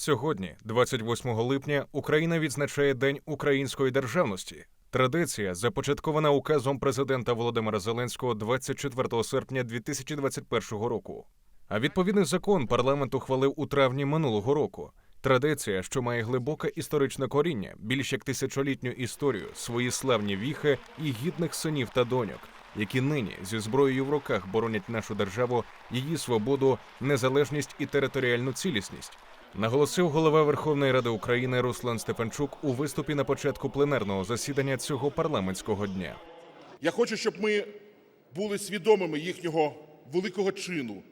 Сьогодні, 28 липня, Україна відзначає День української державності. Традиція започаткована указом президента Володимира Зеленського 24 серпня 2021 року. А відповідний закон парламент ухвалив у травні минулого року. Традиція, що має глибоке історичне коріння, більш як тисячолітню історію, свої славні віхи і гідних синів та доньок, які нині зі зброєю в руках боронять нашу державу, її свободу, незалежність і територіальну цілісність. Наголосив голова Верховної Ради України Руслан Стефанчук у виступі на початку пленарного засідання цього парламентського дня. Я хочу, щоб ми були свідомими їхнього великого чину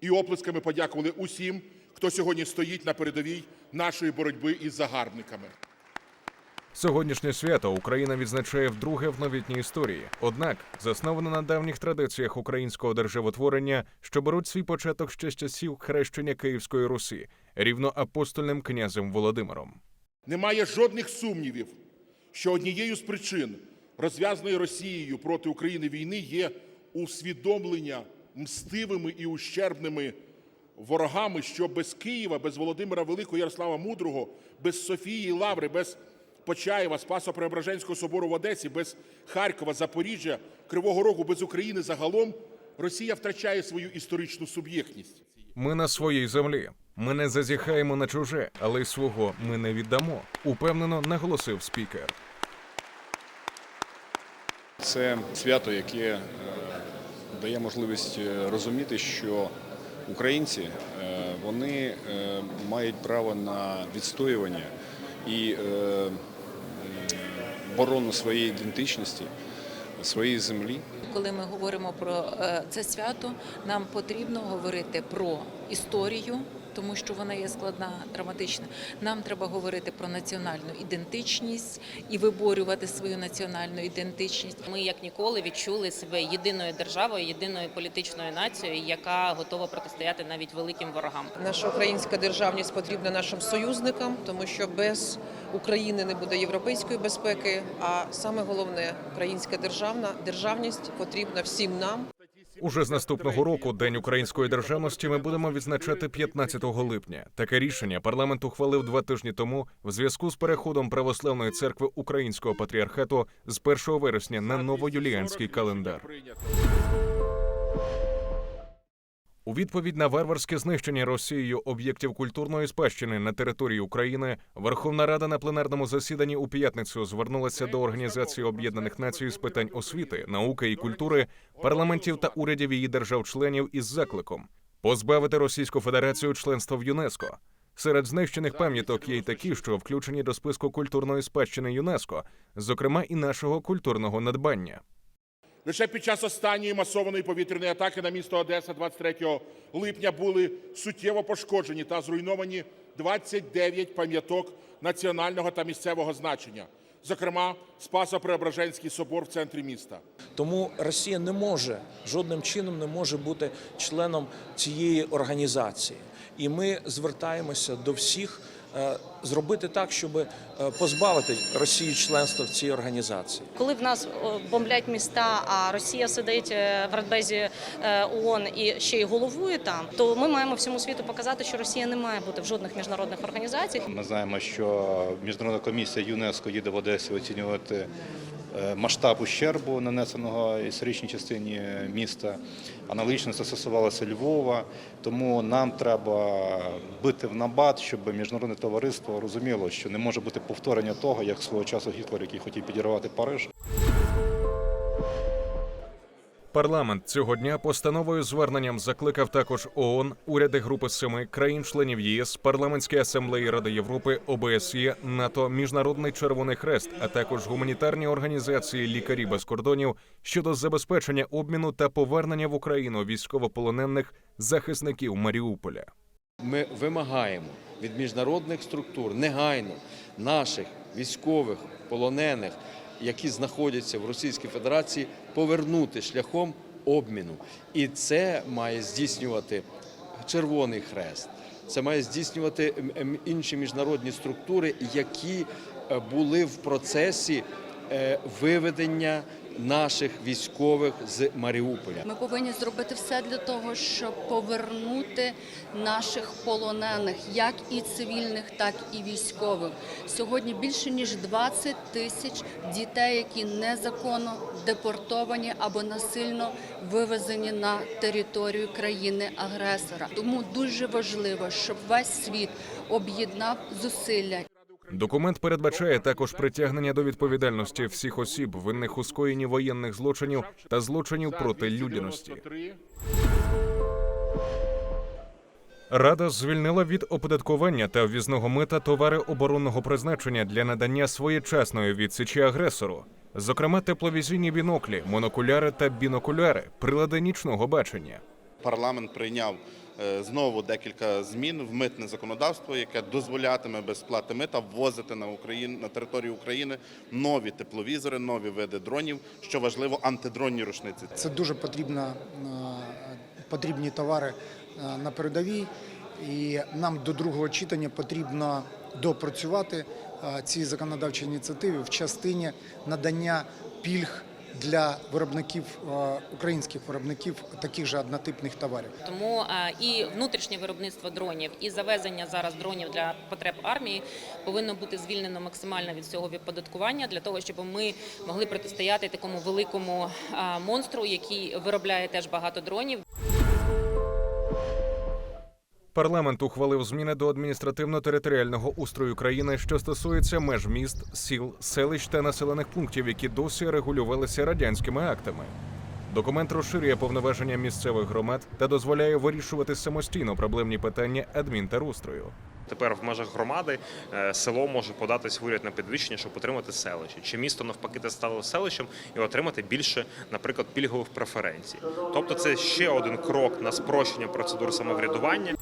і оплесками подякували усім, хто сьогодні стоїть на передовій нашої боротьби із загарбниками. Сьогоднішнє свято Україна відзначає вдруге в новітній історії. Однак засноване на давніх традиціях українського державотворення, що беруть свій початок ще з часів хрещення Київської Русі, рівноапостольним князем Володимиром. Немає жодних сумнівів, що однією з причин розв'язаної Росією проти України війни є усвідомлення мстивими і ущербними ворогами, що без Києва, без Володимира Великого Ярослава Мудрого, без Софії Лаври, без Почаєва, Спасо-Преображенського собору в Одесі, без Харкова, Запоріжжя, Кривого Рогу, без України загалом Росія втрачає свою історичну суб'єктність. Ми на своїй землі. Ми не зазіхаємо на чуже, але й свого ми не віддамо. Упевнено наголосив спікер. Це свято, яке е, дає можливість е, розуміти, що українці е, вони мають право на відстоювання і оборону своєї ідентичності, своєї землі. Коли ми говоримо про це свято, нам потрібно говорити про історію, тому що вона є складна, драматична. Нам треба говорити про національну ідентичність і виборювати свою національну ідентичність. Ми як ніколи відчули себе єдиною державою, єдиною політичною нацією, яка готова протистояти навіть великим ворогам. Наша українська державність потрібна нашим союзникам, тому що без України не буде європейської безпеки. А саме головне, українська державна державність потрібна всім нам. Уже з наступного року День української державності ми будемо відзначати 15 липня. Таке рішення парламент ухвалив два тижні тому в зв'язку з переходом православної церкви Українського патріархату з 1 вересня на новоюліанський календар. У відповідь на варварське знищення Росією об'єктів культурної спадщини на території України Верховна Рада на пленарному засіданні у п'ятницю звернулася до Організації Об'єднаних Націй з питань освіти, науки і культури, парламентів та урядів її держав-членів із закликом позбавити Російську Федерацію членства в ЮНЕСКО. Серед знищених пам'яток є й такі, що включені до списку культурної спадщини ЮНЕСКО, зокрема і нашого культурного надбання. Лише під час останньої масованої повітряної атаки на місто Одеса 23 липня були суттєво пошкоджені та зруйновані 29 пам'яток національного та місцевого значення, зокрема Спасо-Преображенський собор в центрі міста. Тому Росія не може жодним чином не може бути членом цієї організації. І ми звертаємося до всіх зробити так, щоб е, позбавити Росію членства в цій організації. Коли в нас бомблять міста, а Росія сидить е, в Радбезі е, ООН і ще й головує там, то ми маємо всьому світу показати, що Росія не має бути в жодних міжнародних організаціях. Ми знаємо, що міжнародна комісія ЮНЕСКО їде в Одесі оцінювати е, масштаб ущербу, нанесеного історичній частині міста. Аналогічно це стосувалося Львова. Тому нам треба бити в набат, щоб міжнародне товариство розуміло, що не може бути повторення того, як свого часу Гітлер, який хотів підірвати Париж. Парламент цього дня постановою зверненням закликав також ООН, уряди Групи Семи, країн-членів ЄС, парламентські асамблеї Ради Європи, ОБСЄ, НАТО, Міжнародний Червоний Хрест, а також гуманітарні організації Лікарі без кордонів щодо забезпечення обміну та повернення в Україну військовополонених захисників Маріуполя. Ми вимагаємо від міжнародних структур негайно наших військових полонених, які знаходяться в Російській Федерації, повернути шляхом обміну. І це має здійснювати Червоний Хрест. Це має здійснювати інші міжнародні структури, які е, були в процесі е, виведення наших військових з Маріуполя. Ми повинні зробити все для того, щоб повернути наших полонених, як і цивільних, так і військових. Сьогодні більше ніж 20 тисяч дітей, які незаконно депортовані або насильно вивезені на територію країни-агресора. Тому дуже важливо, щоб весь світ об'єднав зусилля Документ передбачає також притягнення до відповідальності всіх осіб, винних у скоєнні воєнних злочинів та злочинів проти людяності. Рада звільнила від оподаткування та ввізного мита товари оборонного призначення для надання своєчасної відсічі агресору, зокрема тепловізійні біноклі, монокуляри та бінокуляри, прилади нічного бачення. Парламент прийняв знову декілька змін в митне законодавство, яке дозволятиме без сплати мита ввозити на Україну на територію України нові тепловізори, нові види дронів, що важливо, антидронні рушниці. Це дуже потрібна, е, потрібні товари е, на передовій, і нам до другого читання потрібно допрацювати е, ці законодавчі ініціативи в частині надання пільг для виробників е, українських виробників таких же однотипних товарів. Тому е, і внутрішнє виробництво дронів, і завезення зараз дронів для потреб армії повинно бути звільнено максимально від цього відподаткування для того, щоб ми могли протистояти такому великому е, монстру, який виробляє теж багато дронів. Парламент ухвалив зміни до адміністративно-територіального устрою країни, що стосується меж міст, сіл, селищ та населених пунктів, які досі регулювалися радянськими актами. Документ розширює повноваження місцевих громад та дозволяє вирішувати самостійно проблемні питання адмінтерустрою. Тепер в межах громади е, село може податись в уряд на підвищення, щоб отримати селище. Чи місто навпаки те стало селищем і отримати більше, наприклад, пільгових преференцій. Тобто це ще один крок на спрощення процедур самоврядування.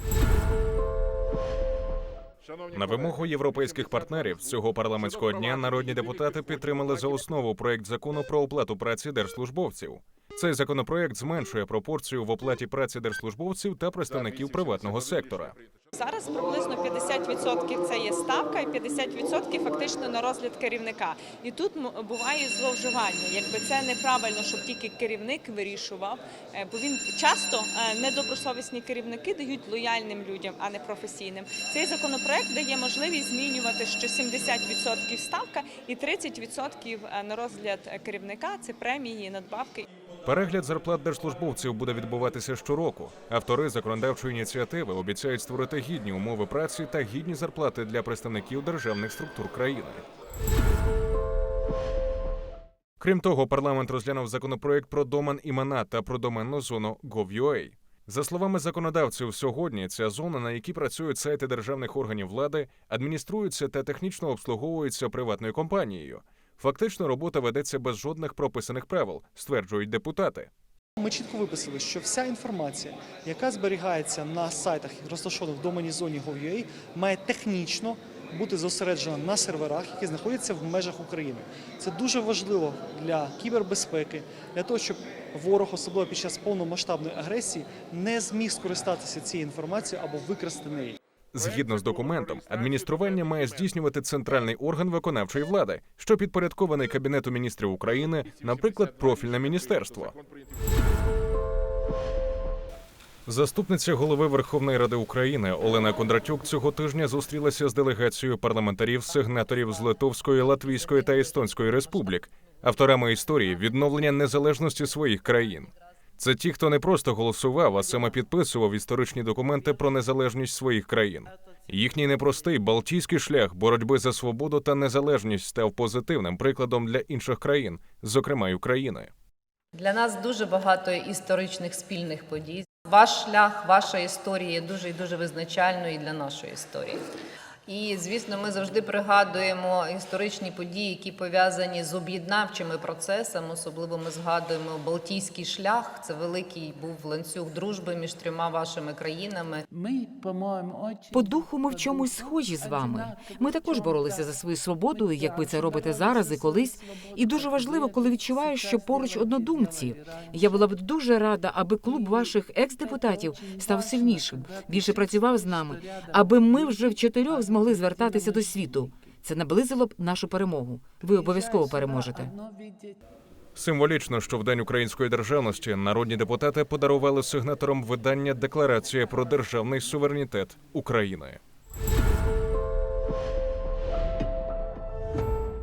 На вимогу європейських партнерів цього парламентського дня народні депутати підтримали за основу проект закону про оплату праці держслужбовців. Цей законопроект зменшує пропорцію в оплаті праці держслужбовців та представників приватного сектора. Зараз приблизно 50% це є ставка, і 50% фактично на розгляд керівника. І тут буває зловживання. Якби це неправильно, щоб тільки керівник вирішував, е, бо він часто е, недобросовісні керівники дають лояльним людям, а не професійним. Цей законопроект дає можливість змінювати, що 70% ставка і 30% на розгляд е, керівника це премії, надбавки. Перегляд зарплат держслужбовців буде відбуватися щороку. Автори законодавчої ініціативи обіцяють створити гідні умови праці та гідні зарплати для представників державних структур країни. Крім того, парламент розглянув законопроект про домен імена та про доменну зону Gov.ua. За словами законодавців, сьогодні ця зона, на якій працюють сайти державних органів влади, адмініструється та технічно обслуговується приватною компанією. Фактично, робота ведеться без жодних прописаних правил, стверджують депутати. Ми чітко виписали, що вся інформація, яка зберігається на сайтах, розташованих в домені зоні Gov.ua, має технічно бути зосереджена на серверах, які знаходяться в межах України. Це дуже важливо для кібербезпеки, для того, щоб ворог, особливо під час повномасштабної агресії, не зміг скористатися цією інформацією або викрасти неї. Згідно з документом, адміністрування має здійснювати центральний орган виконавчої влади, що підпорядкований Кабінету міністрів України, наприклад, профільне міністерство. Заступниця голови Верховної Ради України Олена Кондратюк цього тижня зустрілася з делегацією парламентарів сигнаторів з Литовської, Латвійської та Естонської республік, авторами історії відновлення незалежності своїх країн. Це ті, хто не просто голосував, а саме підписував історичні документи про незалежність своїх країн. Їхній непростий балтійський шлях боротьби за свободу та незалежність став позитивним прикладом для інших країн, зокрема й України. Для нас дуже багато історичних спільних подій. Ваш шлях, ваша історія дуже і дуже визначальною для нашої історії. І звісно, ми завжди пригадуємо історичні події, які пов'язані з об'єднавчими процесами. Особливо ми згадуємо Балтійський шлях. Це великий був ланцюг дружби між трьома вашими країнами. Ми, по-моєму, По духу ми в чомусь схожі з вами. Ми також боролися за свою свободу, як ви це робите зараз і колись. І дуже важливо, коли відчуваєш, що поруч однодумці. Я була б дуже рада, аби клуб ваших екс-депутатів став сильнішим, більше працював з нами, аби ми вже в чотирьох змогли звертатися до світу. Це наблизило б нашу перемогу. Ви обов'язково переможете. Символічно, що в День української державності народні депутати подарували сигнаторам видання Декларація про державний суверенітет України.